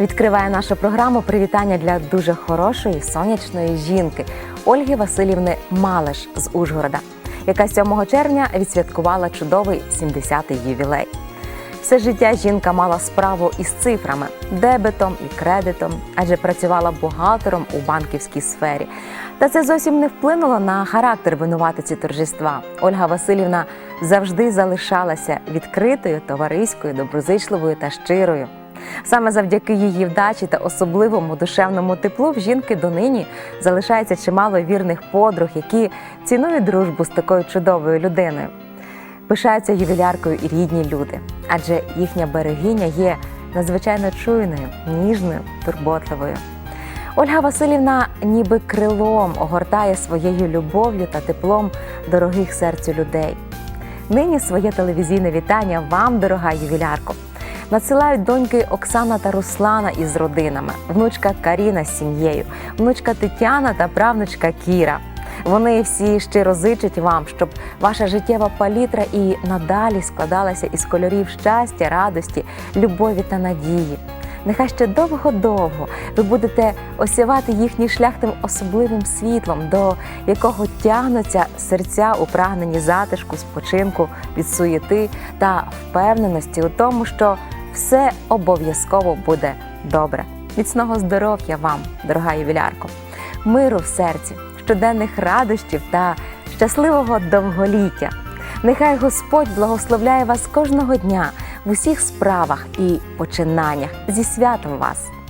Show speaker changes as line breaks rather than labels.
Відкриває нашу програму привітання для дуже хорошої сонячної жінки Ольги Васильівни Малеш з Ужгорода, яка 7 червня відсвяткувала чудовий 70-й ювілей. Все життя жінка мала справу із цифрами, дебетом і кредитом, адже працювала бухгалтером у банківській сфері. Та це зовсім не вплинуло на характер винуватиці торжества. Ольга Васильівна завжди залишалася відкритою, товариською, доброзичливою та щирою. Саме завдяки її вдачі та особливому душевному теплу в жінки донині залишається чимало вірних подруг, які цінують дружбу з такою чудовою людиною. Пишаються ювіляркою і рідні люди, адже їхня берегиня є надзвичайно чуйною, ніжною, турботливою. Ольга Васильівна ніби крилом огортає своєю любов'ю та теплом дорогих серцю людей. Нині своє телевізійне вітання вам, дорога ювілярко. Надсилають доньки Оксана та Руслана із родинами, внучка Каріна з сім'єю, внучка Тетяна та правнучка Кіра. Вони всі щиро зичать вам, щоб ваша життєва палітра і надалі складалася із кольорів щастя, радості, любові та надії. Нехай ще довго-довго ви будете осявати їхній шлях тим особливим світлом, до якого тягнуться серця у прагненні затишку, спочинку від суєти та впевненості у тому, що все обов'язково буде добре. Міцного здоров'я вам, дорога ювілярко, миру в серці, щоденних радощів та щасливого довголіття. Нехай Господь благословляє вас кожного дня в усіх справах і починаннях зі святом вас.